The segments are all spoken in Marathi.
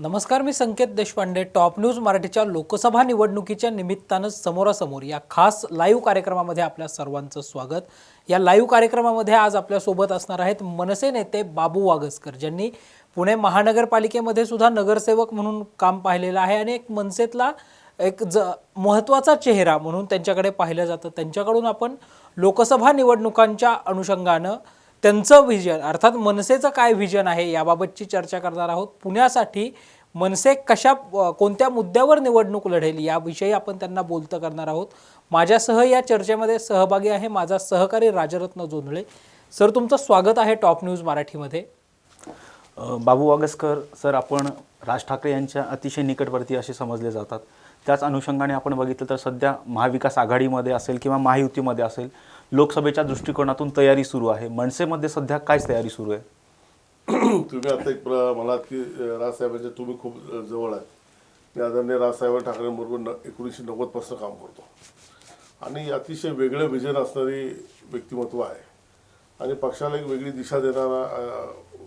नमस्कार मी संकेत देशपांडे. टॉप न्यूज मराठीच्या लोकसभा निवडणुकीच्या निमित्तानं समोरासमोर या खास लाईव्ह कार्यक्रमामध्ये आपल्या सर्वांचं स्वागत. या लाईव्ह कार्यक्रमामध्ये आज आपल्यासोबत असणार आहेत मनसे नेते बाबू वागसकर ज्यांनी पुणे महानगरपालिकेमध्ये सुद्धा नगरसेवक म्हणून काम पाहिलेलं आहे आणि एक मनसेतला एक ज महत्त्वाचा चेहरा म्हणून त्यांच्याकडे पाहिलं जातं. त्यांच्याकडून आपण लोकसभा निवडणुकांच्या अनुषंगानं त्यांचं व्हिजन अर्थात मनसेचं काय व्हिजन आहे याबाबतची चर्चा करणार आहोत. पुण्यासाठी मनसे कशा कोणत्या मुद्द्यावर निवडणूक लढेल याविषयी आपण त्यांना बोलतं करणार आहोत. माझ्यासह या चर्चेमध्ये सहभागी आहे माझा सहकारी राजरत्न जोंधळे. सर तुमचं स्वागत आहे टॉप न्यूज मराठीमध्ये. बाबू वागसकर सर आपण राज ठाकरे यांच्या अतिशय निकटवर्ती असे समजले जातात. त्याच अनुषंगाने आपण बघितलं तर सध्या महाविकास आघाडीमध्ये असेल किंवा महायुतीमध्ये असेल लोकसभेच्या दृष्टिकोनातून तयारी सुरू आहे. मनसेमध्ये सध्या काय तयारी सुरू आहे? तुम्ही आता एक प्र- की राजसाहेबांच्या तुम्ही खूप जवळ आहे मी आदरणीय राजसाहेब ठाकरेंबरोबर न एकोणीसशे नव्वदपासून काम करतो. आणि अतिशय वेगळं विजन असणारी व्यक्तिमत्व आहे. आणि पक्षाला एक वेगळी दिशा देणारा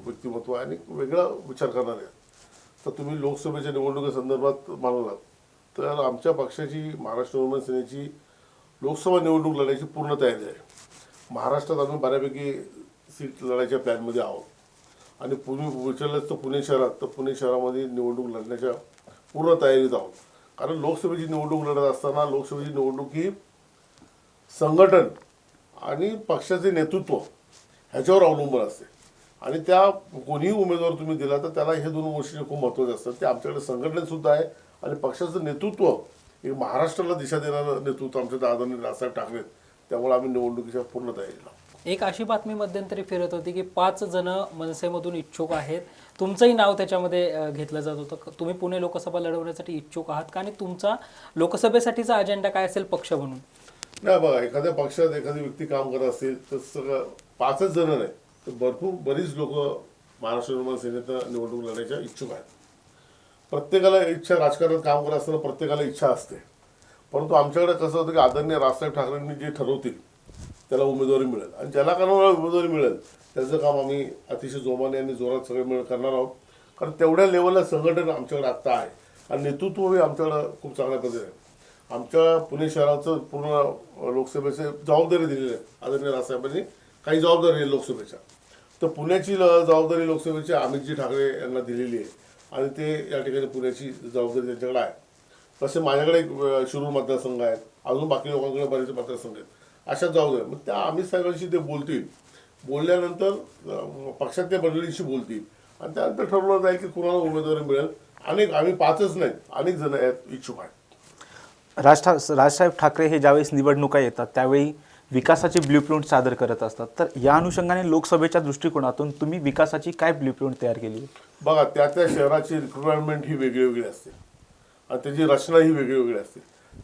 व्यक्तिमत्व आहे आणि वेगळा विचार करणारे तर तुम्ही लोकसभेच्या निवडणुकीसंदर्भात म्हणालात तर आमच्या पक्षाची महाराष्ट्र नवनिर्माण सेनेची लोकसभा निवडणूक लढायची पूर्ण तयारी आहे. महाराष्ट्रात आम्ही बऱ्यापैकी सीट लढायच्या प्लॅनमध्ये आहोत. आणि पुणे विचारलं तर पुणे शहरात तर पुणे शहरामध्ये निवडणूक लढण्याच्या पूर्ण तयारीत आहोत. कारण लोकसभेची निवडणूक लढत असताना लोकसभेची निवडणूक ही संघटन आणि पक्षाचे नेतृत्व ह्याच्यावर अवलंबून असते. आणि त्या कोणीही उमेदवार तुम्ही दिला तर त्याला हे दोन गोष्टी खूप महत्त्वाचे असतात. ते आमच्याकडे संघटनसुद्धा आहे आणि पक्षाचं नेतृत्व एक महाराष्ट्राला दिशा देणारं नेतृत्व आमच्या आदरणीय राजसाहेब ठाकरे. त्यामुळे आम्ही निवडणुकीच्या पूर्ण तयारीला. एक अशी बातमी मध्यंतरी फिरत होती की पाच जण मनसेमधून इच्छुक आहेत तुमचंही नाव त्याच्यामध्ये घेतलं जात होतं तुम्ही पुणे लोकसभा लढवण्यासाठी इच्छुक आहात का आणि तुमचा लोकसभेसाठीचा अजेंडा काय असेल पक्ष म्हणून नाही बघा एखाद्या पक्षात एखादी व्यक्ती काम करत असेल तर सगळं पाचच जण नाही तर भरपूर बरीच लोक महाराष्ट्र निर्माण सेनेत निवडणूक लढायच्या इच्छुक आहेत प्रत्येकाला इच्छा राजकारणात काम करत असताना प्रत्येकाला इच्छा असते. परंतु आमच्याकडे कसं होतं की आदरणीय राजसाहेब ठाकरेंनी जे ठरवतील त्याला उमेदवारी मिळेल. आणि ज्याला कोणाला उमेदवारी मिळेल. त्याचं काम आम्ही अतिशय जोमाने आणि जोरात सगळे मिळ करणार आहोत. कारण तेवढ्या लेवलला संघटन आमच्याकडे आत्ता आहे. आणि नेतृत्वही आमच्याकडं खूप चांगल्या पद्धतीने आहे. आमच्या पुणे शहराचं पूर्ण लोकसभेचे जबाबदारी दिलेली आहे आदरणीय राजसाहेबांनी. काही जबाबदारी आहे लोकसभेच्या. तर पुण्याची ल- जबाबदारी लोकसभेची अमितजी ठाकरे यांना दिलेली आहे. आणि ते या ठिकाणी पुण्याची जबाबदारी त्यांच्याकडे आहे. तसे माझ्याकडे एक शिरूर मतदारसंघ आहेत. अजून बाकी लोकांकडे बरेच मतदारसंघ आहेत. अशा जबाबदारी मग त्या अमित साहेबांशी ते बोलतील. बोलल्यानंतर पक्षातल्या मंडळींशी बोलतील. आणि त्यानंतर ठरवलं जाईल की कुणाला उमेदवारी मिळेल. अनेक आम्ही पाचच नाहीत. अनेक जण आहेत इच्छुक आहेत. राज ठा राजसाहेब ठाकरे हे ज्यावेळेस निवडणुका येतात त्यावेळी विकासाचे ब्ल्यूप्रिंट सादर करत असतात. तर या अनुषंगाने लोकसभेच्या दृष्टिकोनातून तुम्ही विकासाची काय ब्ल्यूप्रिंट तयार केली बघा त्या त्या शहराची रिक्वायरमेंट ही वेगळी वेगळी असते. आणि त्याची रचना ही वेगळी वेगळी असते.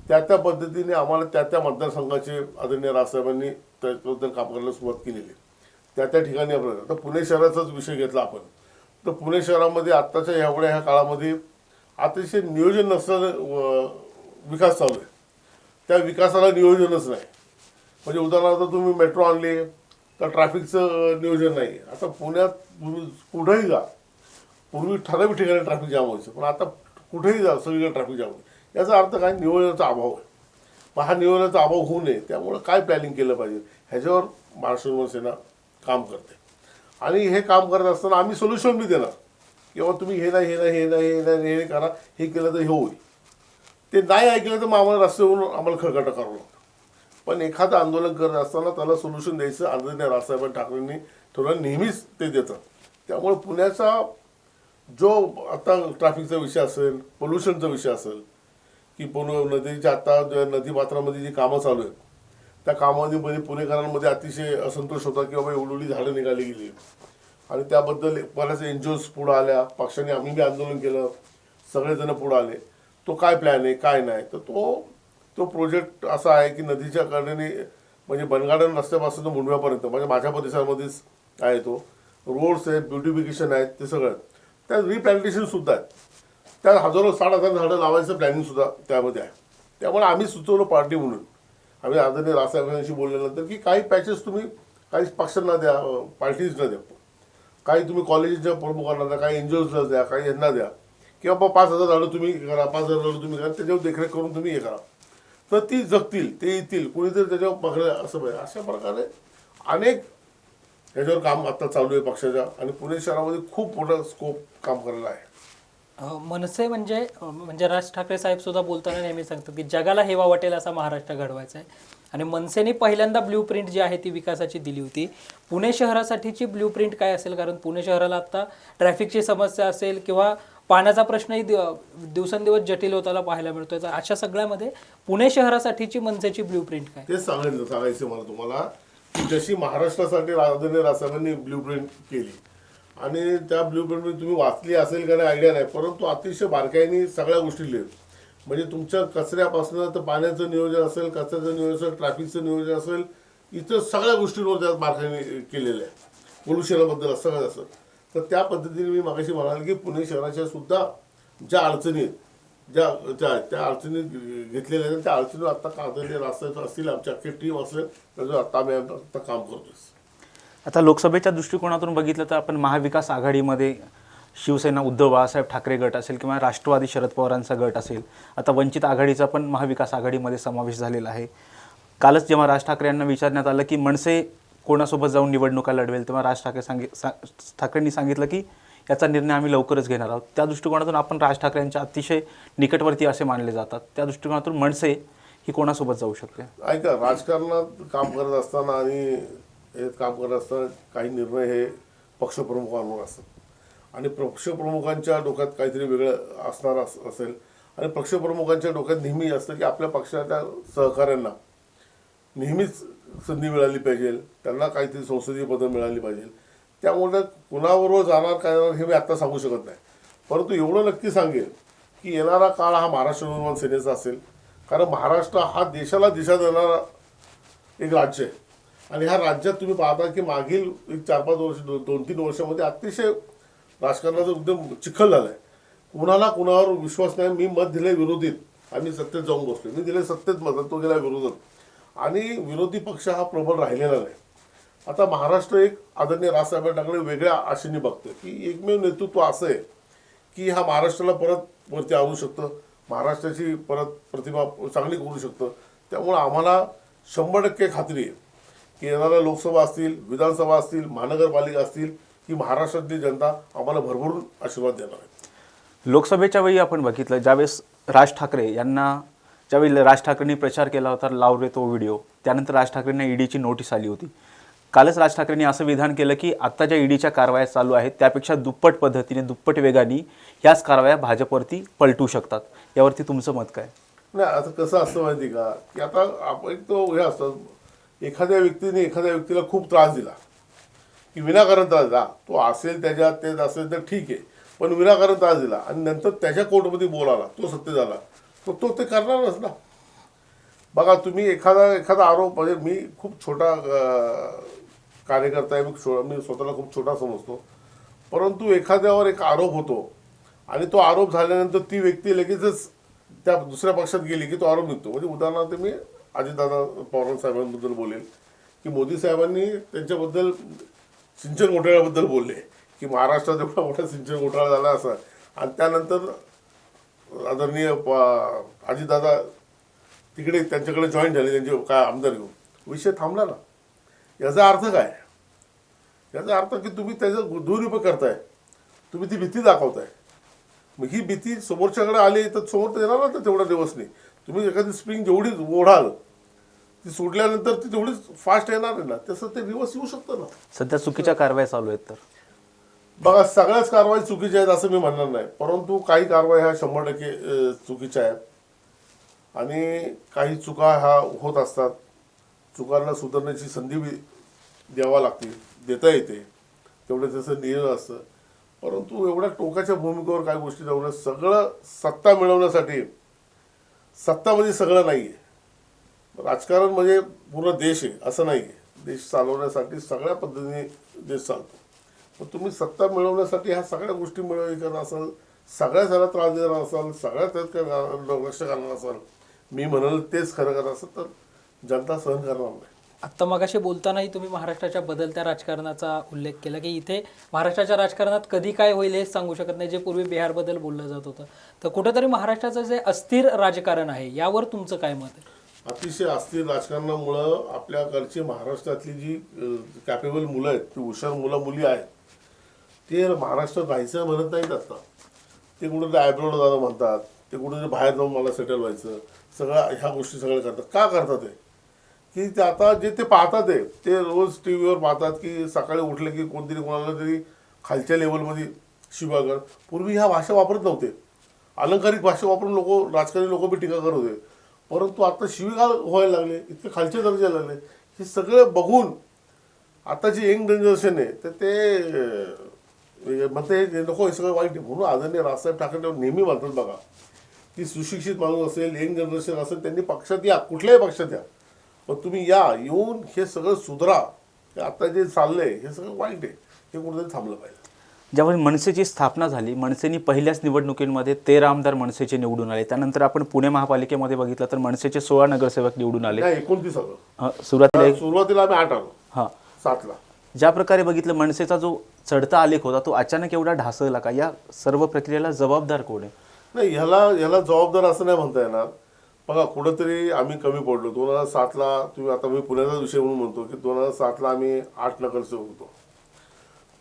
त्या त्या पद्धतीने आम्हाला त्या त्या मतदारसंघाचे आदरणीय राजसाहेबांनी त्याबद्दल काम करायला सुरुवात केलेली आहे. त्या त्या ठिकाणी आपण तर पुणे शहराचाच विषय घेतला आपण. तर पुणे शहरामध्ये आत्ताच्या एवढ्या ह्या काळामध्ये अतिशय नियोजन नसलं विकास चालू आहे. त्या विकासाला नियोजनच नाही. म्हणजे उदाहरणार्थ तुम्ही मेट्रो आणली तर ट्रॅफिकचं नियोजन नाही. आता पुण्यात पूर्वी- कुठेही जा. पूर्वी ठराविक ठिकाणी ट्रॅफिक जाम व्हायचं पण आता कुठेही जा सगळीकडे ट्रॅफिक जाम होईल. याचा अर्थ काय? नियोजनाचा अभाव आहे. मग हा नियोजनाचा अभाव होऊ नये त्यामुळं काय प्लॅनिंग केलं पाहिजे? ह्याच्यावर महाराष्ट्र सेना काम करते. आणि हे काम करत असताना आम्ही सोल्युशन बी देणार. किंवा तुम्ही हे नाही हे नाही हे नाही हे नाही हे नाही करा हे केलं तर हे होईल. ते नाही ऐकलं तर मग आम्हाला रस्त्यावरून आम्हाला खळखटा करावं लागतं. पण एखादं आंदोलन करत असताना त्याला सोल्युशन द्यायचं आदरणीय राजसाहेब ठाकरेंनी ठरवलं नेहमीच ते देतात त्यामुळे पुण्याचा जो आता ट्रॅफिकचा विषय असेल पोल्युशनचा विषय असेल की पुणे नदीच्या आता ज्या नदी पात्रामध्ये जी कामं चालू आहेत त्या कामामध्ये पुणेकरांमध्ये अतिशय असंतोष होता की बाबा एवढी झाडं निघाली गेली आणि त्याबद्दल बऱ्याच एन जी ओज पुढं आल्या पक्षाने आम्ही बी आंदोलन केलं सगळेजण पुढं आले. तो काय प्लॅन आहे काय नाही? तर तो तो प्रोजेक्ट असा आहे की नदीच्या कडेने म्हणजे बनगार्डन रस्त्यापासून मुंडव्यापर्यंत म्हणजे माझ्या परिसरामध्येच आहे तो. रोड्स आहेत ब्युटिफिकेशन आहेत ते सगळं. त्यात रिप्लांटेशनसुद्धा आहेत. आहे त्यात हजारो साठ हजार झाडं लावायचं प्लॅनिंगसुद्धा त्यामध्ये आहे. त्यामुळे आम्ही सुचवलं पार्टी म्हणून. आम्ही आदरणीय राजसाहेबांशी बोलल्यानंतर की काही पॅचेस तुम्ही काही पक्षांना द्या पार्टीजना द्या. काही तुम्ही कॉलेजच्या प्रमुखांना द्या काही एन जी ओजला द्या काही यांना द्या. किंवा पाच हजार झाडं तुम्ही करा पाच हजार झाडं तुम्ही करा त्याच्यावर देखरेख करून तुम्ही हे करा. तर ती जगतील ते येतील. कोणीतरी त्याच्यावर पकडे असं पाहिजे. अशा प्रकारे अनेक ह्याच्यावर काम आता चालू आहे पक्षाच्या आणि पुणे शहरामध्ये खूप मोठा स्कोप काम करायला आहे. मनसे म्हणजे म्हणजे राज ठाकरे साहेब सुद्धा बोलताना नेहमी सांगतो की जगाला हेवा वाटेल असा महाराष्ट्र घडवायचा आहे. आणि मनसेने पहिल्यांदा ब्ल्यू प्रिंट जी आहे ती विकासाची दिली होती. पुणे शहरासाठीची ब्ल्यू प्रिंट काय असेल? कारण पुणे शहराला आता ट्रॅफिकची समस्या असेल किंवा पाण्याचा प्रश्नही दिव- दिवसेंदिवस जटिल होताना पाहायला मिळतोय. तर अशा सगळ्यामध्ये पुणे शहरासाठीची मनसेची ब्ल्यू प्रिंट काय? तेच सांगायचं सांगायचं मला तुम्हाला. जशी महाराष्ट्रासाठी राजधानी रासाहेबांनी ब्ल्यू प्रिंट केली. आणि त्या ब्ल्यू प्रिंट तुम्ही वाचली असेल का नाही आयडिया नाही परंतु अतिशय बारकाईने सगळ्या गोष्टी लिहित. म्हणजे तुमच्या कचऱ्यापासून तर पाण्याचं नियोजन असेल कचऱ्याचं नियोजन असेल ट्रॅफिकचं नियोजन असेल इतर सगळ्या गोष्टींवर त्यात बारकाईने केलेलं आहे. पोल्युशनाबद्दल सगळं असं. तर त्या पद्धतीने मी मागाशी म्हणाल की पुणे शहराच्या सुद्धा ज्या अडचणी आहेत, ज्या त्या त्या अडचणी घेतलेल्या आहेत त्या अडचणीवर आता कागदले रास्ते असतील आमची अख्खी टीम असेल त्याच्यावर आता आम्ही आता काम करतोय. आता लोकसभेच्या दृष्टिकोनातून बघितलं तर आपण महाविकास आघाडीमध्ये शिवसेना उद्धव बाळासाहेब ठाकरे गट असेल किंवा राष्ट्रवादी शरद पवारांचा गट असेल आता वंचित आघाडीचा पण महाविकास आघाडीमध्ये समावेश झालेला आहे. कालच जेव्हा राज ठाकरे यांना विचारण्यात आलं की मनसे कोणासोबत जाऊन निवडणुका लढवेल तेव्हा राज ठाकरे सांगित सा ठाकरेंनी सांगितलं की याचा निर्णय आम्ही लवकरच घेणार आहोत. त्या दृष्टिकोनातून आपण राज ठाकरेंच्या अतिशय निकटवर्ती असे मानले जातात. त्या दृष्टिकोनातून मनसे ही कोणासोबत जाऊ शकते? ऐका राजकारणात काम करत असताना आणि हे काम करत असताना काही निर्णय हे पक्षप्रमुखांवर असतात. आणि पक्षप्रमुखांच्या डोक्यात काहीतरी वेगळं असणार असेल. आणि पक्षप्रमुखांच्या डोक्यात नेहमी असतं की आपल्या पक्षाच्या सहकाऱ्यांना नेहमीच संधी मिळाली पाहिजे. त्यांना काहीतरी संसदीय पदं मिळाली पाहिजे. त्यामुळे कुणाबरोबर जाणार काय जाणार हे मी आत्ता सांगू शकत नाही. परंतु एवढं नक्की सांगेल की येणारा काळ हा महाराष्ट्र निर्माण सेनेचा असेल. कारण महाराष्ट्र हा देशाला दिशा देणारा एक राज्य आहे. आणि ह्या राज्यात तुम्ही पाहता की मागील एक चार पाच वर्ष दो- दोन तीन वर्षामध्ये अतिशय राजकारणाचा एकदम चिखल झालाय. कुणाला कुणावर विश्वास नाही. मी मत दिले विरोधीत. आम्ही सत्तेत जाऊन बसलो मी दिले सत्तेत मत तो गेला विरोधात आणि विरोधी पक्ष हा प्रबळ राहिलेला नाही. आता महाराष्ट्र एक आदरणीय राजसाहेबांकडे वेगळ्या आशेने बघतं की एकमेव नेतृत्व असं आहे की हा महाराष्ट्राला परत वरती आणू शकतं महाराष्ट्राची परत प्रतिभा चांगली करू शकतं. त्यामुळं आम्हाला शंभर टक्के खात्री आहे की येणाऱ्या लोकसभा असतील विधानसभा असतील महानगरपालिका असतील ही महाराष्ट्रातली जनता आम्हाला भरभरून आशीर्वाद देणार आहे. लोकसभेच्या वेळी आपण बघितलं ज्यावेळेस राज ठाकरे यांना ज्यावेळी राज ठाकरेंनी प्रचार केला होता लाव रे तो व्हिडिओ त्यानंतर राज ठाकरेंना ईडीची नोटीस आली होती. कालच राज ठाकरेंनी असं विधान केलं की आत्ता ज्या ईडीच्या कारवाया चालू आहेत त्यापेक्षा दुप्पट पद्धतीने दुप्पट वेगाने ह्याच कारवाया भाजपवरती पलटू शकतात. यावरती तुमचं मत काय? नाही आता कसं असतं माहिती का? की आता आपण एक तो हे असतं एखाद्या व्यक्तीने एखाद्या व्यक्तीला खूप त्रास दिला. की विनाकारण त्रास दिला. तो असेल त्याच्यात ते असेल तर ठीक आहे. पण विनाकारण त्रास दिला. आणि नंतर त्याच्या कोर्टमध्ये बोलाला तो सत्य झाला. तर तो ते करणारच ना. बघा तुम्ही एखादा एखादा आरोप म्हणजे मी खूप छोटा कार्यकर्ता आहे मी छो- मी स्वतःला खूप छोटा समजतो. परंतु एखाद्यावर एक आरोप होतो आणि तो आरोप झाल्यानंतर ती व्यक्ती लगेचच त्या दुसऱ्या पक्षात गेली की तो आरोप निघतो. म्हणजे उदाहरणार्थ मी अजितदादा पवार साहेबांबद्दल बोलेल की मोदी साहेबांनी त्यांच्याबद्दल सिंचन घोटाळ्याबद्दल बोलले की महाराष्ट्रात एवढा मोठा सिंचन घोटाळा झाला असा. आणि त्यानंतर आदरणीय अजितदादा तिकडे त्यांच्याकडे जॉईन झाले त्यांचे काय आमदार घेऊन विषय थांबला ना. याचा अर्थ काय? याचा अर्थ की तुम्ही त्याचा दुरुपयोग करताय. तुम्ही ती भीती दाखवताय. मग ही भीती समोरच्याकडे आली तर समोर तर येणार ना तेवढा दिवस नाही. तुम्ही एखादी स्प्रिंग जेवढी ओढाल ती सोडल्यानंतर ती तेवढीच फास्ट येणार आहे ना. तसं ते रिवर्स येऊ शकतं ना. सध्या चुकीच्या कारवाया चालू आहेत तर. बघा सगळ्याच कारवाई चुकीच्या आहेत असं मी म्हणणार नाही. परंतु काही कारवाई ह्या शंभर टक्के चुकीच्या आहेत. आणि काही चुका ह्या होत असतात. चुकांना सुधारण्याची संधी बी द्यावा लागते देता येते. तेवढं त्याचं नियोजन असतं. परंतु एवढ्या टोकाच्या भूमिकेवर काही गोष्टी जाऊन सगळं सत्ता मिळवण्यासाठी सत्ता म्हणजे सगळं नाही आहे राजकारण म्हणजे पूर्ण देश आहे असं नाही आहे देश चालवण्यासाठी सगळ्या पद्धतीने देश चालतो. मग तुम्ही सत्ता मिळवण्यासाठी ह्या सगळ्या गोष्टी मिळवणी करणार असाल सगळ्या जरा त्रास देणार असाल सगळ्या त्यात लक्ष करणार असाल मी म्हणाल तेच खरं करत असेल तर जनता सहन करणार नाही. आत्ता मगाशी बोलतानाही तुम्ही महाराष्ट्राच्या बदलत्या राजकारणाचा उल्लेख केला की इथे महाराष्ट्राच्या राजकारणात कधी काय होईल हे सांगू शकत नाही जे पूर्वी बिहारबद्दल बोललं जात होतं. तर कुठेतरी महाराष्ट्राचं जे अस्थिर राजकारण आहे यावर तुमचं काय मत आहे? अतिशय अस्थिर राजकारणामुळं आपल्याकडची महाराष्ट्रातली जी कॅपेबल मुलं आहेत ती हुशार मुलं मुली आहेत ते महाराष्ट्रात राहायचं म्हणत नाहीत आता. ते कुठेतरी आयब्रोड जाणं म्हणतात ते कुठेतरी बाहेर जाऊन मला सेटल व्हायचं सगळं ह्या गोष्टी सगळ्या करतात. का करतात ते? की ते आता जे ते पाहतात आहे ते रोज टी व्हीवर पाहतात की सकाळी उठले की कोणतरी कोणाला तरी खालच्या लेवलमध्ये शिवागर पूर्वी ह्या भाषा वापरत नव्हते. अलंकारिक भाषा वापरून लोक राजकारणी लोक बी टीका करत होते. परंतु आता शिवीगाळ व्हायला लागले इतके खालचे दर्जाला लागले. हे सगळं बघून आता जे यंग जनरेशन आहे तर ते म्हणते हे नको हे सगळं वाईट म्हणून आदरणीय राजसाहेब ठाकरे नेहमी म्हणतात बघा की सुशिक्षित माणूस असेल यंग जनरेशन असेल त्यांनी पक्षात या कुठल्याही पक्षात या. पण तुम्ही या येऊन हे सगळं सुधरा. आता जे चाललंय हे सगळं वाईट आहे. हे कुठेतरी थांबलं पाहिजे. ज्यावेळी मनसेची स्थापना झाली मनसेनी पहिल्याच निवडणुकीमध्ये तेरा आमदार मनसेचे निवडून आले. त्यानंतर आपण पुणे महापालिकेमध्ये बघितलं तर मनसेचे सोळा नगरसेवक निवडून आले. एकोणतीस सुरुवातीला सुरुवातीला आम्ही आठ आलो. हां. सातला. ज्या प्रकारे बघितलं मनसेचा जो चढता आलेख होता तो अचानक एवढा ढासळला का? या सर्व प्रक्रियेला जबाबदार कोण आहे? नाही ह्याला ह्याला जबाबदार असं नाही म्हणता येणार. बघा कुठंतरी आम्ही कमी पडलो. दोन हजार सातला तुम्ही आता मी पुण्याचा विषय म्हणून म्हणतो की दोन हजार सातला आम्ही आठ नगरसेवक होतो.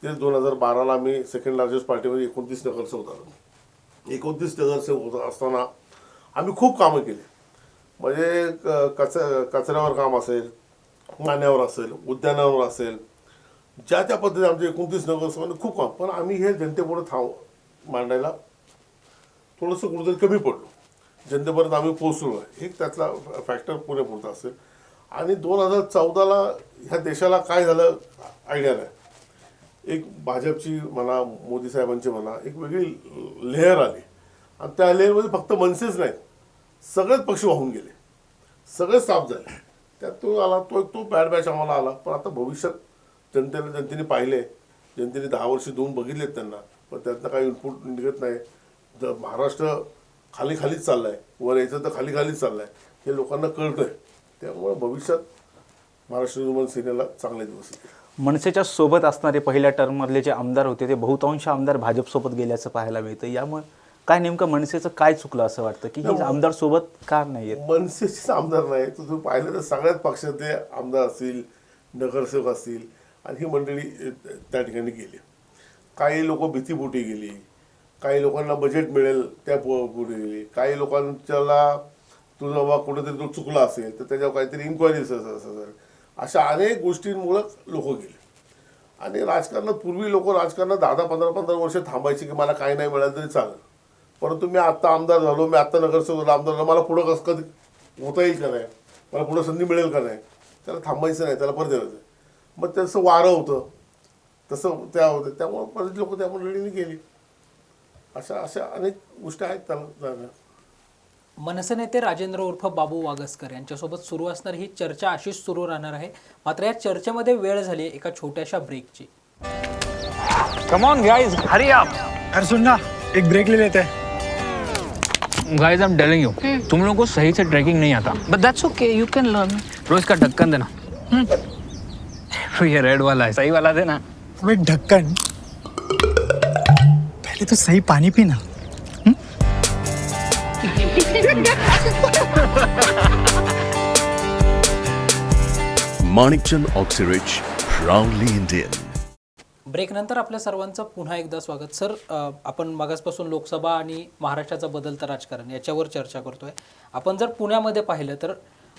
ते दोन हजार बाराला आम्ही सेकंड लार्जेस्ट पार्टीमध्ये एकोणतीस नगरसेवक होता एकोणतीस नगरसेवक होत असताना आम्ही खूप कामं केली. म्हणजे क- कच कचऱ्यावर काम असेल नाण्यावर असेल उद्यानावर असेल ज्या त्या पद्धतीने आमचे एकोणतीस नगरसेवकांनी खूप काम पण आम्ही हे जनतेपुढे थांब मांडायला थोडंसं कुठेतरी कमी पडलो. जनतेपर्यंत आम्ही पोहोचलो आहे एक त्यातला फॅक्टर पुरेपुरता असेल. आणि दोन हजार चौदाला ह्या देशाला काय झालं? आयडिया नाही. एक भाजपची म्हणा मोदी साहेबांची म्हणा एक वेगळी लेअर आली. आणि त्या लेअरमध्ये फक्त मनसेच नाहीत. सगळेच पक्ष वाहून गेले. सगळे साफ झाले. त्यात तो आला तो तो बॅड बॅच आम्हाला आला. पण आता भविष्यात जनतेने जनतेने पाहिले. जनतेने दहा वर्ष देऊन बघितलेत त्यांना. पण त्यातनं काही इनपुट निघत नाही. जर महाराष्ट्र खाली खालीच चाललाय. वर यायचं तर खाली खालीच चाललाय. हे लोकांना कळतंय. त्यामुळे भविष्यात महाराष्ट्र निर्माण सेनेला चांगले दिवस मनसेच्या सोबत असणारे पहिल्या टर्ममधले जे आमदार होते ते बहुतांश आमदार भाजपसोबत गेल्याचं पाहायला मिळतं. यामुळे काय नेमकं मनसेचं काय चुकलं असं वाटतं? की आमदार सोबत का नाही मनसेचेच आमदार नाही. तर तुम्ही पाहिलं तर सगळ्याच पक्षातले आमदार असतील नगरसेवक असतील आणि ही मंडळी त्या ठिकाणी गेली. काही लोक भीतीपोटी गेली. काही लोकांना बजेट मिळेल त्या पुढे गेली. काही लोकांच्याला तुझा बाबा कुठेतरी तो चुकला असेल तर त्याच्यावर काहीतरी इन्क्वायरी असेल अशा अनेक गोष्टींमुळं लोक गेले. आणि राजकारणात पूर्वी लोक राजकारणात दहा दहा पंधरा पंधरा वर्ष थांबायचे की मला काही नाही मिळालं तरी चालेल. परंतु मी आत्ता आमदार झालो मी आत्ता नगरसेवक झालो आमदार झालो मला पुढं कसं कधी होता येईल का नाही? मला पुढं संधी मिळेल का नाही? त्याला थांबायचं नाही त्याला परत यायचं. मग तसं वारं होतं. तसं त्या होतं. त्यामुळं बरेच लोक त्या मंडळीने गेली अशा अशा अनेक गोष्टी आहेत त्याला जाण्या मनसे नेते राजेंद्र उर्फ बाबू वागसकर यांच्यासोबत सुरू असणारी ही चर्चा अशीच सुरू राहणार आहे. मात्र या चर्चेमध्ये वेळ झाली आहे एका छोट्याशा ब्रेकची come on guys hurry up अरे सुन ना एक ब्रेक ले लेते. हैं guys I am telling you तुम लोगों को सही से ट्रैकिंग नहीं आता. But that's okay you can learn रोज का ढक्कन देना. तो ये रेड वाला है। सही वाला देना। अबे ढक्कन। पहले तो सही पानी पीना। Manikchand Oxyrich, proudly Indian. Break नंतर आपल्या सर्वांचं पुन्हा एकदा स्वागत. सर अ, आपण मागासपासून लोकसभा आणि महाराष्ट्राचं बदलतं राजकारण याच्यावर चर्चा करतोय. आपण जर पुण्यामध्ये पाहिलं तर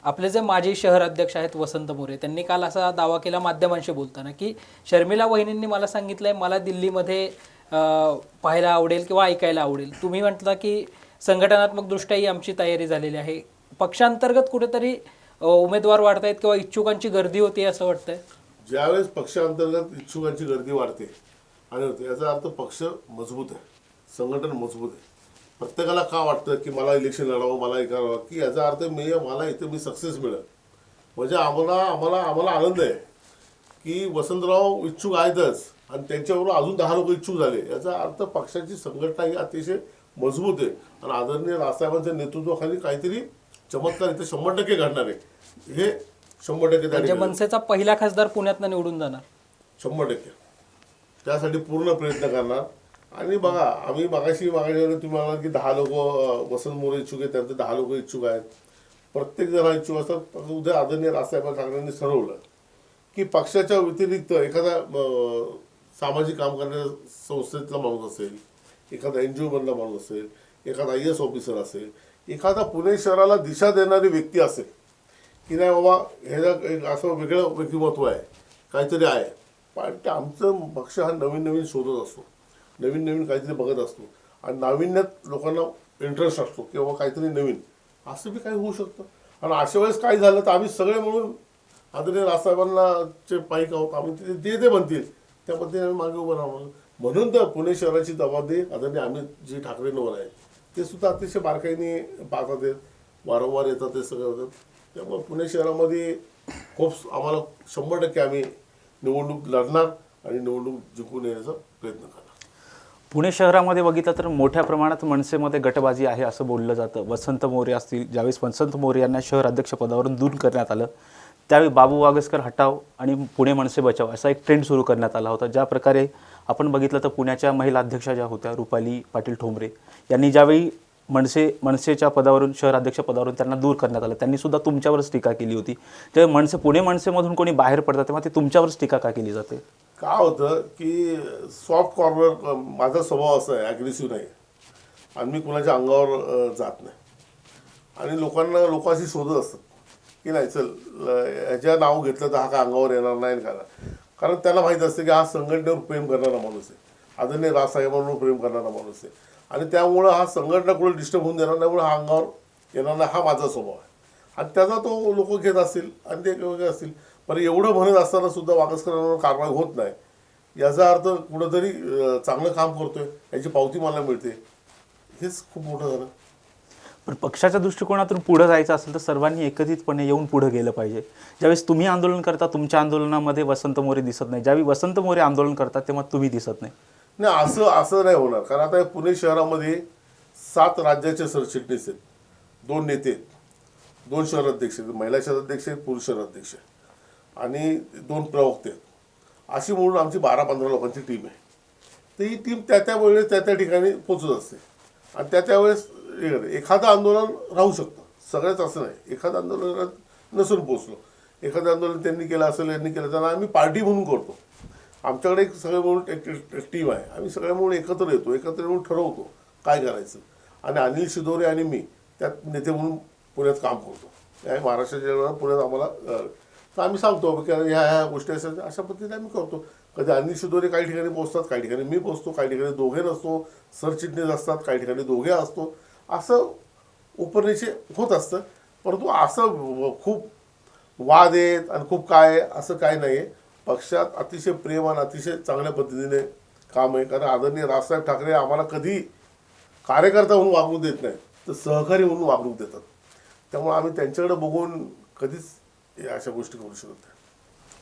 आपले जे माजी शहर अध्यक्ष आहेत वसंत मोरे त्यांनी काल असा दावा केला माध्यमांशी बोलताना की शर्मिला वहिनींनी मला सांगितलंय मला दिल्लीमध्ये पाहायला आवडेल किंवा ऐकायला आवडेल. तुम्ही म्हटलं की संघटनात्मक दृष्ट्याही आमची तयारी झालेली आहे. पक्षांतर्गत कुठेतरी उमेदवार उमेदवार वाढतायत किंवा इच्छुकांची गर्दी होती असं वाटतंय? ज्यावेळेस पक्षांतर्गत इच्छुकांची गर्दी वाढते आणि होते याचा अर्थ पक्ष मजबूत आहे संघटन मजबूत आहे. प्रत्येकाला का वाटतं की मला इलेक्शन लढावं मला हे करावं? की याचा अर्थ मी मला इथे मी सक्सेस मिळेल. म्हणजे आम्हाला आम्हाला आम्हाला आनंद आहे की वसंतराव इच्छुक आहेतच आणि त्यांच्याबरोबर अजून दहा लोक इच्छुक झाले. याचा अर्थ पक्षाची संघटना ही अतिशय मजबूत आहे. आणि आदरणीय राजसाहेबांच्या नेतृत्वाखाली काहीतरी चमत्कार इथे शंभर टक्के घडणार आहे. हे शंभर टक्के त्या म्हणजे ठिकाणी मनसेचा पहिला खासदार पुण्यातनं निवडून जाणार. शंभर टक्के. त्यासाठी पूर्ण प्रयत्न करणार. आणि बघा आम्ही मागाशी मागाशी तुम्ही म्हणाला की दहा लोक वसंत मोरे इच्छुक आहेत त्यांचे दहा लोक इच्छुक आहेत. प्रत्येक जण इच्छुक असतात. उद्या आदरणीय राजसाहेब ठाकरेंनी ठरवलं की पक्षाच्या व्यतिरिक्त एखादा सामाजिक काम करणाऱ्या संस्थेतला माणूस असेल एखादा एन जी ओमधला माणूस असेल एखादा आय एस ऑफिसर असेल एखादा पुणे शहराला दिशा देणारी व्यक्ती असेल की नाही बाबा ह्याचं एक असं वेगळं व्यक्तिमत्व आहे काहीतरी आहे. पण ते आमचं पक्ष हा नवीन नवीन शोधत असतो. नवीन नवीन काहीतरी बघत असतो. आणि नाविन्यात लोकांना इंटरेस्ट असतो किंवा काहीतरी नवीन. असं बी काही होऊ शकतं. आणि अशा वेळेस काय झालं तर आम्ही सगळे म्हणून आदरणीय राजसाहेबांना चे पाईक आहोत आम्ही ते जे ते म्हणतील. त्या पद्धतीने आम्ही मागे उभं राहणार म्हणून तर पुणे शहराची जबाबदारी आदरणीय आम्ही जी ठाकरेंवर आहे. ते सुद्धा अतिशय बारकाईने पाहतात आहेत वारंवार येतात ते सगळं. होतं त्यामुळे पुणे शहरामध्ये खूप आम्हाला शंभर टक्के आम्ही निवडणूक लढणार आणि निवडणूक जिंकून येण्याचा प्रयत्न करणार. पुणे शहरामध्ये बघितलं तर मोठ्या प्रमाणात मनसेमध्ये गटबाजी आहे असं बोललं जातं. वसंत मोरे असतील ज्यावेळेस वसंत मोरे यांना शहर अध्यक्षपदावरून दूर करण्यात आलं त्यावेळी बाबू वागसकर हटाव आणि पुणे मनसे बचाव असा एक ट्रेंड सुरू करण्यात आला होता. ज्या प्रकारे आपण बघितलं तर पुण्याच्या महिला अध्यक्षा ज्या होत्या रुपाली पाटील ठोंबरे यांनी ज्यावेळी मनसे मनसेच्या पदावरून शहर अध्यक्ष पदावरून त्यांना दूर करण्यात आलं त्यांनी सुद्धा तुमच्यावरच टीका केली होती. तेव्हा मनसे पुणे मनसेमधून कोणी बाहेर पडतात तेव्हा ते तुमच्यावरच टीका का केली जाते? काय होतं की सॉफ्ट कॉर्नर माझा स्वभाव असा आहे ॲग्रेसिव्ह नाही. आणि मी कुणाच्या अंगावर जात नाही. आणि लोकांना लोकांशी शोधत असतात की नाही चल ल- ह्याच्या नाव घेतलं तर हा काय अंगावर येणार नाही का कारण त्यांना माहीत असतं की हा संघटनेवर प्रेम करणारा माणूस आहे. आदरणीय राजसाहेबांवर प्रेम करणारा माणूस आहे. आणि त्यामुळं हा संघटना कुठे डिस्टर्ब होऊन देणार नाही म्हणून हा अंगावर येणार नाही हा माझा स्वभाव आहे. आणि त्याचा तो लोक घेत असतील आणि ते वेगळे असतील पण एवढं म्हणत असताना सुद्धा वागसकरांवर कारवाई होत नाही. याचा अर्थ कुठंतरी चांगलं काम करतोय याची पावती मला मिळते. हेच खूप मोठं झालं. पण पक्षाच्या दृष्टिकोनातून पुढे जायचं असेल तर सर्वांनी एकत्रितपणे येऊन पुढे गेलं पाहिजे. ज्यावेळेस तुम्ही आंदोलन करता तुमच्या आंदोलनामध्ये वसंत मोरे दिसत नाही. ज्यावेळी वसंत मोरे आंदोलन करतात तेव्हा तुम्ही दिसत नाही. नाही असं असं नाही होणार. कारण आता पुणे शहरामध्ये सात राज्याचे सरचिटणीस आहेत. दोन नेते आहेत. दोन शहराध्यक्ष आहेत. महिला शहराध्यक्ष आहेत पुरुष शहराध्यक्ष आहेत. आणि दोन प्रवक्ते आहेत. अशी म्हणून आमची बारा पंधरा लोकांची टीम आहे. तर ही टीम त्या त्या वेळेस त्या त्या ठिकाणी पोचत असते. आणि त्या त्यावेळेस हे एखादं आंदोलन राहू शकतं. सगळ्याच असं नाही. एखादं आंदोलनात नसून पोचलो एखादं आंदोलन त्यांनी केलं असेल यांनी केलं त्यांना आम्ही पार्टी म्हणून करतो. आमच्याकडे एक सगळे म्हणून एक टीम आहे. आम्ही सगळे म्हणून एकत्र येतो. एकत्र येऊन ठरवतो काय करायचं. आणि अनिल शिदोरे आणि मी त्यात नेते म्हणून पुण्यात काम करतो. या महाराष्ट्राच्या पुण्यात आम्हाला तर आम्ही सांगतो की ह्या ह्या गोष्टी असतात अशा पद्धतीने आम्ही करतो. कधी अनिल शिदोरे काही ठिकाणी पोहोचतात काही ठिकाणी मी पोचतो काही ठिकाणी दोघे नसतो सरचिटणीस असतात काही ठिकाणी दोघे असतो. असं उपरनिचे होत असतं. परंतु असं खूप वाद आहेत आणि खूप काय आहे, असं काय नाही आहे पक्षात अतिशय प्रेम आणि अतिशय चांगल्या पद्धतीने काम आहे. कारण आदरणीय राजसाहेब ठाकरे आम्हाला कधी कार्यकर्ता म्हणून वागणूक देत नाही तर सहकारी म्हणून वागणूक देतात. त्यामुळे आम्ही त्यांच्याकडे बघून कधीच अशा गोष्टी करू शकत नाही.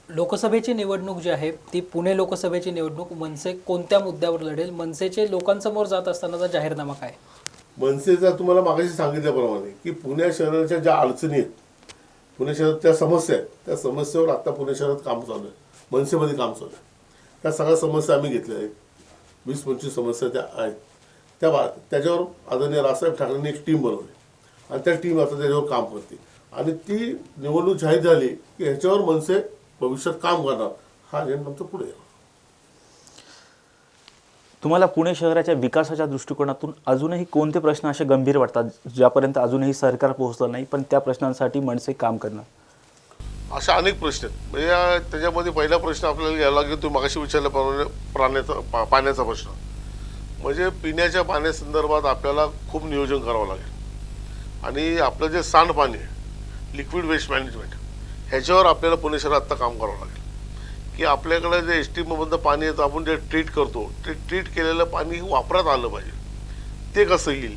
लोकसभेची निवडणूक जी आहे ती पुणे लोकसभेची निवडणूक मनसे कोणत्या मुद्द्यावर लढेल? मनसेचे लोकांसमोर जात असतानाचा जाहीरनामा काय? मनसेचा तुम्हाला मागाशी सांगितल्याप्रमाणे की पुणे शहराच्या ज्या अडचणी आहेत पुणे शहरात ज्या समस्या आहेत त्या समस्येवर आत्ता पुणे शहरात काम चालू आहे. मनसेमध्ये काम चालू आहे. त्या सगळ्या समस्या आम्ही घेतल्या आहेत. वीस पंचवीस समस्या त्या आहेत. त्या त्याच्यावर आदरणीय राजसाहेब ठाकरेंनी एक टीम बनवली. आणि त्या टीम आता त्याच्यावर काम करते आणि ती निवडणूक जाहीर झाली की ह्याच्यावर मनसे भविष्यात काम करणार. हा आमचा पुढे तुम्हाला पुणे शहराच्या विकासाच्या दृष्टिकोनातून अजूनही कोणते प्रश्न असे गंभीर वाटतात ज्यापर्यंत अजूनही सरकार पोहोचलं नाही पण त्या प्रश्नांसाठी मनसे काम करणार? अशा अनेक प्रश्न आहेत. म्हणजे या- त्याच्यामध्ये पहिला प्रश्न आपल्याला घ्यायला लागेल तो मागाशी विचारल्याप्रमाणे प्राण्याचा पा- पाण्याचा प्रश्न. म्हणजे पिण्याच्या पाण्यासंदर्भात आपल्याला खूप नियोजन करावं लागेल. आणि आपलं जे सांडपाणी आहे लिक्विड वेस्ट मॅनेजमेंट ह्याच्यावर आपल्याला पुणे शहरात आत्ता काम करावं लागेल. की आपल्याकडे जे एस टीममधलं पाणी येतं आपण जे ट्रीट करतो ते ट्रीट केलेलं पाणी वापरात आलं पाहिजे. ते कसं येईल?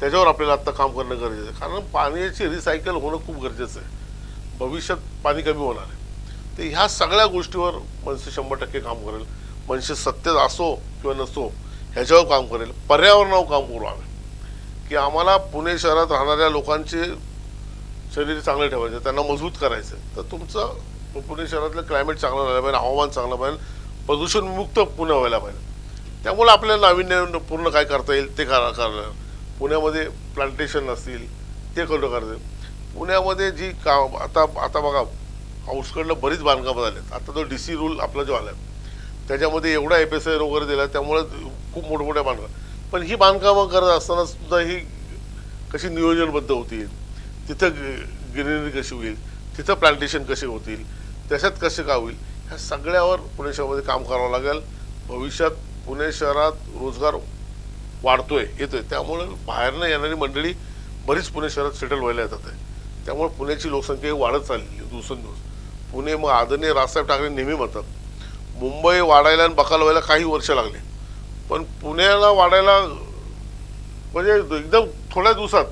त्याच्यावर आपल्याला आत्ता काम करणं गरजेचं आहे. कारण पाण्याची रिसायकल होणं खूप गरजेचं आहे. भविष्यात पाणी कमी होणार आहे. तर ह्या सगळ्या गोष्टीवर मनसे शंभर टक्के काम करेल. मनसे सत्तेत असो किंवा नसो ह्याच्यावर काम करेल. पर्यावरणावर काम करू आम्ही की आम्हाला पुणे शहरात राहणाऱ्या लोकांचे शरीर चांगलं ठेवायचं त्यांना मजबूत करायचं. तर तुमचं पुणे शहरातलं क्लायमेट चांगलं व्हायला पाहिजे हवामान चांगलं पाहिजे प्रदूषणमुक्त पुणे व्हायला पाहिजे. त्यामुळे आपल्याला नाविन्यपूर्ण पूर्ण काय करता येईल ते करा करणं पुण्यामध्ये प्लांटेशन असतील ते करणं करायचं पुण्यामध्ये जी का आता आता बघा आउटस्कटला बरीच बांधकामं झालेत आता तो डी सी रूल आपला जो आला त्याच्यामध्ये एवढा एफ एस आय वगैरे दिला त्यामुळे खूप मोठमोठ्या बांधकाम. पण ही बांधकामं करत असताना सुद्धा ही कशी नियोजनबद्ध होतील तिथं ग्रीनरी कशी होईल तिथं प्लांटेशन कसे होतील त्याच्यात कसे काय होईल ह्या सगळ्यावर पुणे शहरामध्ये काम करावं लागेल. भविष्यात पुणे शहरात रोजगार वाढतोय येतोय. त्यामुळे बाहेरनं येणारी मंडळी बरीच पुणे शहरात सेटल व्हायला येतात आहे. त्यामुळे पुण्याची लोकसंख्या ही वाढत चाललेली आहे दिवसेंदिवस. पुणे मग आदरणीय राजसाहेब ठाकरे नेहमी म्हणतात मुंबई वाढायला आणि बकाल व्हायला काही वर्ष लागले. पण पुण्याला वाढायला म्हणजे एकदम थोड्या दिवसात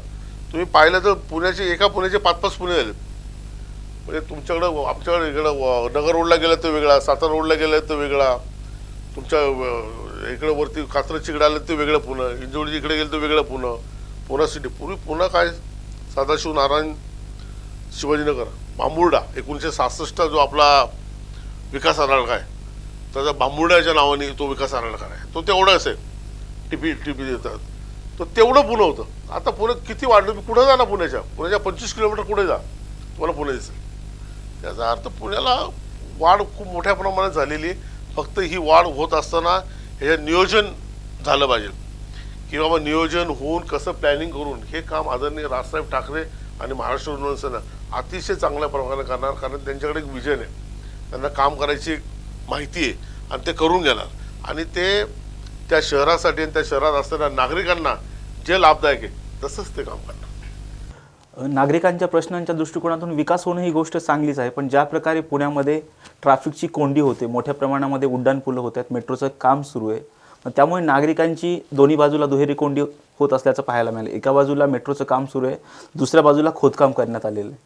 तुम्ही पाहिलं तर पुण्याचे एका पुण्याचे पाच पाच पुणे झालेत म्हणजे तुमच्याकडं आमच्याकडे इकडं व- नगर रोडला गेलं तर वेगळा सातारा रोडला गेलं तर वेगळा तुमच्या इकडं वरती कात्र चिकडे आलं ते वेगळं पुणं इंजोडी इकडे गेलं तर वेगळं पुणं पुणा सिटी. पूर्वी पुन्हा काय? सदाशिव नारायण शिवाजीनगर बांबुर्डा एकोणीसशे सहासष्टचा जो आपला विकास आराखडा आहे त्याचा बांबुर्ड्याच्या नावाने तो विकास आराखडा आहे. तो तेवढाच आहे. टिपी टिपी देतात. तर तेवढं पुणं होतं. आता पुणे किती वाढलं? मी कुठं जा ना पुण्याच्या? पुण्याच्या पंचवीस किलोमीटर कुठे जा? तुम्हाला पुणे दिसेल. त्याचा अर्थ पुण्याला वाढ खूप मोठ्या प्रमाणात झालेली आहे. फक्त ही वाढ होत असताना हे नियोजन झालं पाहिजे. की बाबा नियोजन होऊन कसं प्लॅनिंग करून हे काम आदरणीय राजसाहेब ठाकरे आणि महाराष्ट्र युनिव्हर्सिटीनं अतिशय चांगल्या प्रकारे करणार कारण त्यांच्याकडे एक विजन आहे. त्यांना काम करायची एक माहिती आहे आणि ते करून घेणार. आणि ते त्या शहरासाठी आणि त्या शहरात असणाऱ्या नागरिकांना जे लाभदायक आहे तसंच ते काम करणार. नागरिकांच्या प्रश्नांच्या दृष्टिकोनातून विकास होणं ही गोष्ट चांगलीच आहे पण ज्या प्रकारे पुण्यामध्ये ट्रॅफिकची कोंडी होते मोठ्या प्रमाणामध्ये उड्डाणपुलं होत आहेत मेट्रोचं काम सुरू आहे त्यामुळे नागरिकांची दोन्ही बाजूला दुहेरी कोंडी होत असल्याचं पाहायला मिळालं. एका बाजूला मेट्रोचं काम सुरू आहे दुसऱ्या बाजूला खोदकाम करण्यात आलेलं आहे.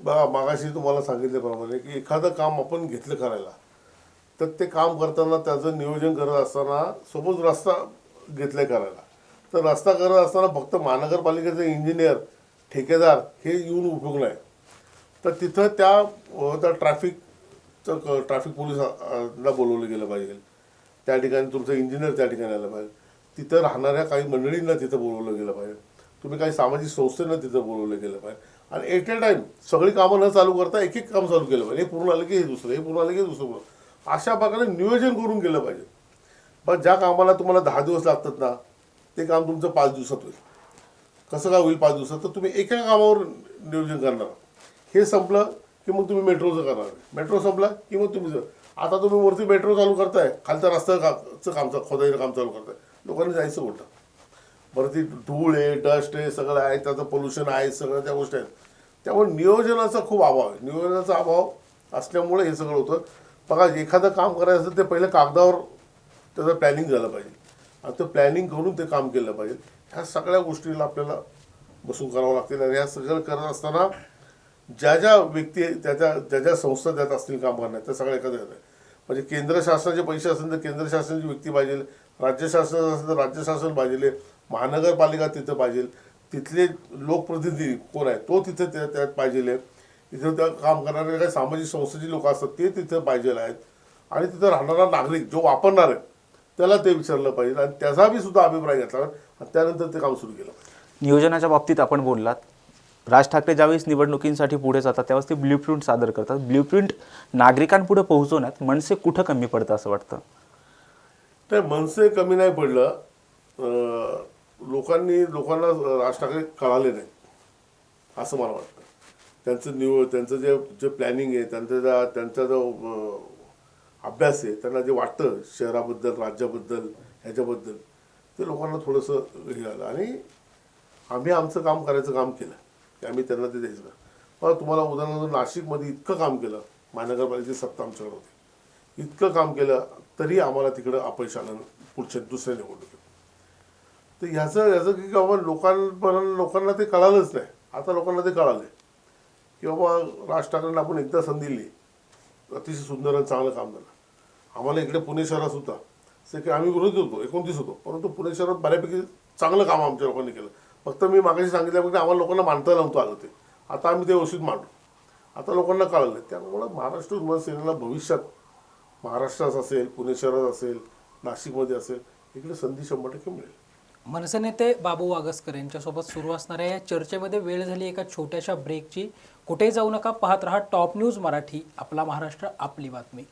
बघा मागाशी तुम्हाला सांगितल्याप्रमाणे की एखादं काम आपण घेतलं करायला तर ते काम करताना त्याचं नियोजन करत असताना सपोज रस्ता घेतलाय करायला. तर रस्ता करत असताना फक्त महानगरपालिकेचे इंजिनियर ठेकेदार हे येऊन उपयोग नाही. तर तिथं त्या त्या ट्रॅफिकचं ट्रॅफिक पोलिसला बोलवलं गेलं पाहिजे. त्या ठिकाणी तुमचं इंजिनियर त्या ठिकाणी आलं पाहिजे. तिथं राहणाऱ्या काही मंडळींना तिथं बोलवलं गेलं पाहिजे. तुम्ही काही सामाजिक संस्थेनं तिथं बोलवलं गेलं पाहिजे. आणि एट ए टाईम सगळी कामं न चालू करता एक एक काम चालू केलं पाहिजे. हे पूर्ण आलं की हे दुसरं हे पूर्ण आलं की दुसरं पूर्ण. अशा प्रकारे नियोजन करून गेलं पाहिजे. पण ज्या कामाला तुम्हाला दहा दिवस लागतात ना ते काम तुमचं पाच दिवसात होईल. कसं काय होईल पाच दिवसात? तर तुम्ही एका कामावर नियोजन करणार. हे संपलं की मग तुम्ही मेट्रोचं करणार. मेट्रो संपला की मग तुम्ही आता तुम्ही वरती मेट्रो चालू करताय खालच्या रस्त्याचं काम खोदाईचं काम चालू करताय. लोकांनी जायचं कुठं बरं ती धूळ आहे डस्ट आहे सगळं आहे त्याचं पोल्युशन आहे सगळं त्या गोष्टी आहेत. त्यामुळे नियोजनाचा खूप अभाव आहे. नियोजनाचा अभाव असल्यामुळे हे सगळं होतं. बघा एखादं काम करायचं असेल ते पहिलं कागदावर त्याचं प्लॅनिंग झालं पाहिजे. आणि ते प्लॅनिंग करून ते काम केलं पाहिजे. ह्या सगळ्या गोष्टीला आपल्याला बसून करावं लागतील. आणि ह्या सगळं करत असताना ज्या ज्या व्यक्ती त्या ज्या ज्या ज्या संस्था त्यात असतील काम करण्यात त्या सगळ्या एकत्र म्हणजे केंद्र शासनाचे पैसे असेल तर केंद्र शासनाची व्यक्ती पाहिजे. राज्य शासन असेल तर राज्य शासन पाहिजे. महानगरपालिका तिथं पाहिजे. तिथले लोकप्रतिनिधी कोण आहे तो तिथे त्या- त्यात पाहिजे. तिथं त्या काम करणारे काही सामाजिक संस्थेची लोक असतात ते तिथं पाहिजे आहेत. आणि तिथं राहणारा नागरिक जो वापरणार आहे त्याला ते विचारलं पाहिजे. आणि त्याचा बी सुद्धा अभिप्राय घेतला. आणि त्यानंतर ते काम सुरू केलं. नियोजनाच्या बाबतीत आपण बोललात. राज ठाकरे ज्यावेळेस निवडणुकींसाठी पुढे जातात त्यावेळेस ते ब्ल्यूप्रिंट सादर करतात. ब्ल्यूप्रिंट नागरिकांपुढे पोहोचवण्यात मनसे कुठं कमी पडतं असं वाटतं? तर मनसे कमी नाही पडलं. लोकांनी लोकांना राज ठाकरे कळाले नाही असं मला वाटतं. त्यांचं निवड त्यांचं जे जे प्लॅनिंग आहे त्यांचा ज्या त्यांचा जो अभ्यास आहे त्यांना जे वाटतं शहराबद्दल राज्याबद्दल ह्याच्याबद्दल ते लोकांना थोडंसं हे झालं आणि आम्ही आमचं काम करायचं काम केलं. की आम्ही त्यांना ते द्यायचं पण तुम्हाला उदाहरणार्थ नाशिकमध्ये इतकं काम केलं महानगरपालिकेची सत्ता आमच्याकडे होती. इतकं काम केलं तरी आम्हाला तिकडं अपयश आलं पुढच्या दुसऱ्या निवडणुकीत. तर ह्याचं ह्याचं की बाबा लोकांपर्यंत लोकांना ते कळालंच नाही. आता लोकांना ते कळालं किंवा राज ठाकरेंना आपण एकदा संधी दिली अतिशय सुंदर आणि चांगलं काम झालं. आम्हाला इकडे पुणे शहरात सुद्धा असं की आम्ही विरोधी होतो एकोणतीस होतो परंतु पुणे शहरात बऱ्यापैकी चांगलं काम आमच्या लोकांनी केलं. फक्त मी मागाशी सांगितल्यापैकी आम्हाला लोकांना मानता नव्हतं आलं ते. आता आम्ही ते व्यवस्थित मांडू. आता लोकांना कळलं त्यामुळं महाराष्ट्र युवसेनेला भविष्यात महाराष्ट्रात असेल पुणे शहरात असेल नाशिकमध्ये असेल इकडे संधी शंभर टक्के मिळेल. मनसे नेते बाबू वागसकर यांच्यासोबत सुरू असणाऱ्या या चर्चेमध्ये वेळ झाली एका छोट्याशा ब्रेकची कुठेही जाऊ नका पाहत रहा टॉप न्यूज मराठी आपला महाराष्ट्र आपली बातमी.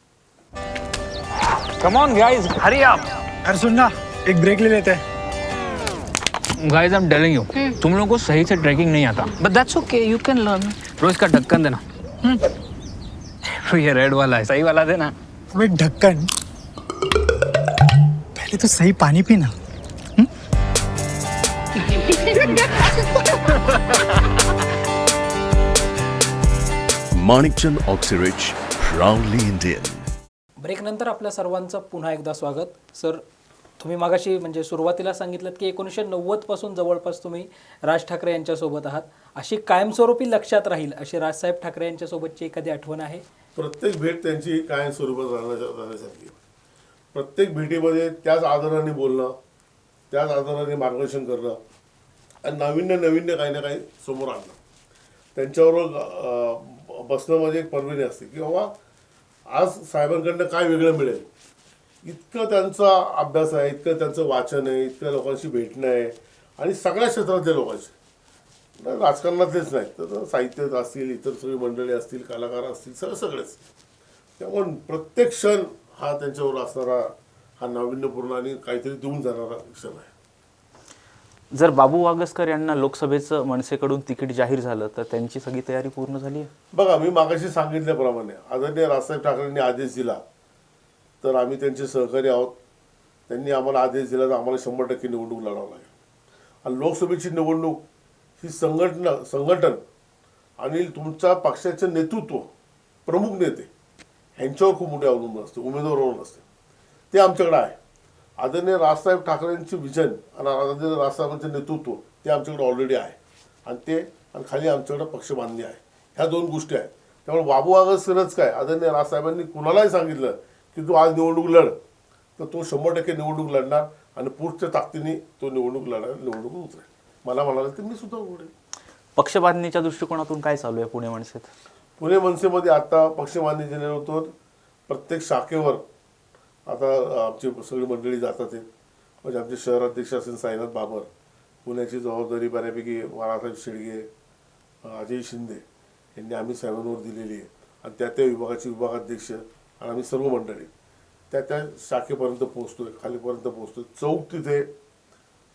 कम ऑन गाइस हरी आप अरे सुन ना एक ब्रेक ले लेते. हैं guys I am telling you तुम लोगों को सही से ट्रैकिंग नहीं आता. But that's okay you can learn रोज का ढक्कन देना. ये रेड वाला है. सही वाला देना. ढक्कन. पहले तो सही पानी पीना. Manikchand Oxyrich, proudly Indian. ब्रेकनंतर आपल्या सर्वांचं पुन्हा एकदा स्वागत. सर तुम्ही मागाशी म्हणजे सुरुवातीला सांगितलं की एकोणीसशे नव्वदपासून जवळपास तुम्ही राज ठाकरे यांच्यासोबत आहात. अशी कायमस्वरूपी लक्षात राहील अशी राजसाहेब ठाकरे यांच्यासोबतची एखादी आठवण आहे? प्रत्येक भेट त्यांची काय स्वरूपात राहण्याच्या राहण्यासारखी. प्रत्येक भेटीमध्ये त्याच आदराने बोलणं त्याच आदराने मार्गदर्शन करणं आणि नाविन्य नवीन्य काही ना काही समोर आणणं. त्यांच्याबरोबर बसणं म्हणजे एक पर्वणी असते की बाबा आज साहेबांकडनं काय वेगळं मिळेल? इतकं त्यांचा अभ्यास आहे इतकं त्यांचं वाचन आहे इतक्या लोकांशी भेटणं आहे. आणि सगळ्या क्षेत्रातल्या लोकांशी नाही, राजकारणातलेच नाही तर साहित्य असतील इतर सगळी मंडळी असतील कलाकार असतील सगळं सगळेच. त्यामुळे प्रत्येक क्षण हा त्यांच्यावर असणारा हा नाविन्यपूर्ण आणि काहीतरी देऊन जाणारा क्षण आहे. जर बाबू वागसकर यांना लोकसभेचं मनसेकडून तिकीट जाहीर झालं तर त्यांची सगळी तयारी पूर्ण झाली आहे? बघा मी मागाशी सांगितल्याप्रमाणे आदरणीय राजसाहेब ठाकरेंनी आदेश दिला तर आम्ही त्यांचे सहकारी आहोत. त्यांनी आम्हाला आदेश दिला तर आम्हाला शंभर टक्के निवडणूक लढावं लागेल. आणि लोकसभेची निवडणूक ही संघटना संघटन आणि तुमच्या पक्षाचे नेतृत्व प्रमुख नेते ह्यांच्यावर खूप मोठे अवलंबून असते उमेदवारावर असते ते आमच्याकडे आहे. आदरणीय राजसाहेब ठाकरेंचे विजन आणि आदरणीय राजसाहेबांचे नेतृत्व ते आमच्याकडे ऑलरेडी आहे. आणि ते आणि खाली आमच्याकडे पक्ष बांधणी आहे. ह्या दोन गोष्टी आहेत. त्यामुळे बाबू आगसकरच काय? आदरणीय राजसाहेबांनी कुणालाही सांगितलं की तू आज निवडणूक लढ. तर तो शंभर टक्के निवडणूक लढणार आणि पुढच्या ताकदीने तो निवडणूक लढायला निवडणूक उतरेल. मला म्हणाला तर मी सुद्धा उघडेल. पक्षबांधणीच्या दृष्टिकोनातून काय चालू आहे पुणे मनसेत? पुणे मनसेमध्ये आता पक्षमान्य जिल्ह्यावर प्रत्येक शाखेवर आता आमची सगळी मंडळी जातात आहेत म्हणजे आमचे शहराध्यक्ष असेल साईनाथ बाबर पुण्याची जबाबदारी बऱ्यापैकी बाळासाहेब शेडगे अजय शिंदे यांनी आम्ही साहेबांवर दिलेली आहे. आणि त्या त्या विभागाचे विभागाध्यक्ष आणि आम्ही सर्व मंडळी त्या त्या शाखेपर्यंत पोहोचतोय खालीपर्यंत पोहोचतोय. चौक तिथे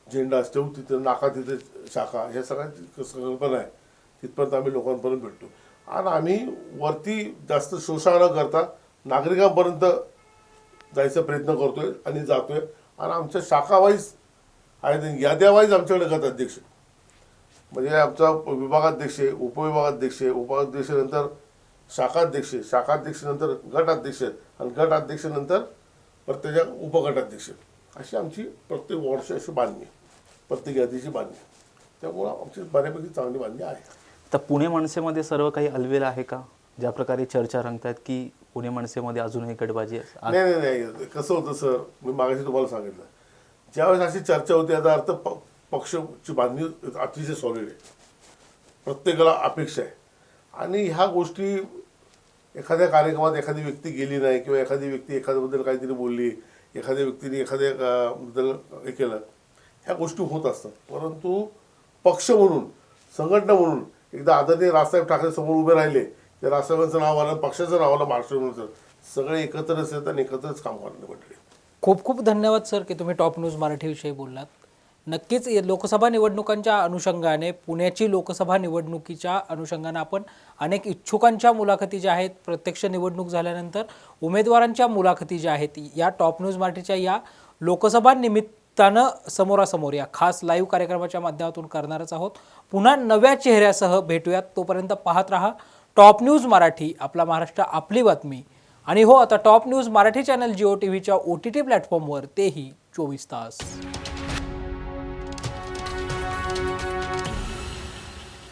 झेंडा चौक तिथे नाका तिथे शाखा ह्या सगळ्या संकल्पना आहे. तिथपर्यंत आम्ही लोकांपर्यंत भेटतो. आणि आम्ही वरती जास्त शोषण न करता नागरिकांपर्यंत जायचा प्रयत्न करतोय आणि जातोय. आणि आमच्या शाखावाईज आहेत याद्यावाईज आमच्याकडे गटाध्यक्ष म्हणजे आमचा विभागाध्यक्ष आहे, उपविभागाध्यक्ष आहे, उपाध्यक्षानंतर शाखाध्यक्ष आहे, शाखाध्यक्षानंतर गटाध्यक्ष आणि गटाध्यक्षानंतर प्रत्येक उपगटाध्यक्ष अशी आमची प्रत्येक वॉर्डची अशी बांधणी आहे. प्रत्येक यादीची बांधणी त्यामुळं आमची बऱ्यापैकी चांगली बांधणी आहे. तर पुणे मनसेमध्ये सर्व काही अलवेल आहे का? ज्या प्रकारे चर्चा रंगतात की पुणे मनसेमध्ये अजूनही गटबाजी आ- नाही नाही नाही. कसं होतं सर? मी मागाशी तुम्हाला सांगितलं. ज्यावेळेस अशी चर्चा होती याचा अर्थ प पक्षची बांधणी अतिशय सॉलिड आहे. प्रत्येकाला अपेक्षा आहे. आणि ह्या गोष्टी एखाद्या कार्यक्रमात एखादी व्यक्ती गेली नाही किंवा एखादी व्यक्ती एखाद्याबद्दल काहीतरी बोलली एखाद्या व्यक्तीने एखाद्या बद्दल हे केलं ह्या गोष्टी होत असतात. परंतु पक्ष म्हणून संघटना म्हणून एकदा आदरणीय राजसाहेब ठाकरे समोर उभे राहिले त्या राजसाहेबांचं नाव आलं पक्षाचं नाव आलं महाराष्ट्र म्हणून सगळे एकत्रच येतात आणि एकत्रच काम करणं मंडळी. खूप खूप धन्यवाद सर की तुम्ही टॉप न्यूज मराठीविषयी बोललात. नक्कीच लोकसभा निवडणुकांच्या अनुषंगाने पुण्याची लोकसभा निवडणुकीच्या अनुषंगाने आपण अनेक इच्छुकांच्या मुलाखती ज्या आहेत प्रत्यक्ष निवडणूक झाल्यानंतर उमेदवारांच्या मुलाखती ज्या आहेत या टॉप न्यूज मराठीच्या या लोकसभा निमित्तानं समोरासमोर या खास लाईव्ह कार्यक्रमाच्या माध्यमातून करणारच आहोत. पुन्हा नव्या चेहऱ्यासह भेटूयात. तोपर्यंत पाहत रहा. टॉप न्यूज मराठी आपला महाराष्ट्र आपली बातमी. आणि हो आता top news Marathi channel Jio T व्हीच्या ओ टी टी प्लॅटफॉर्मवर तेही चोवीस तास.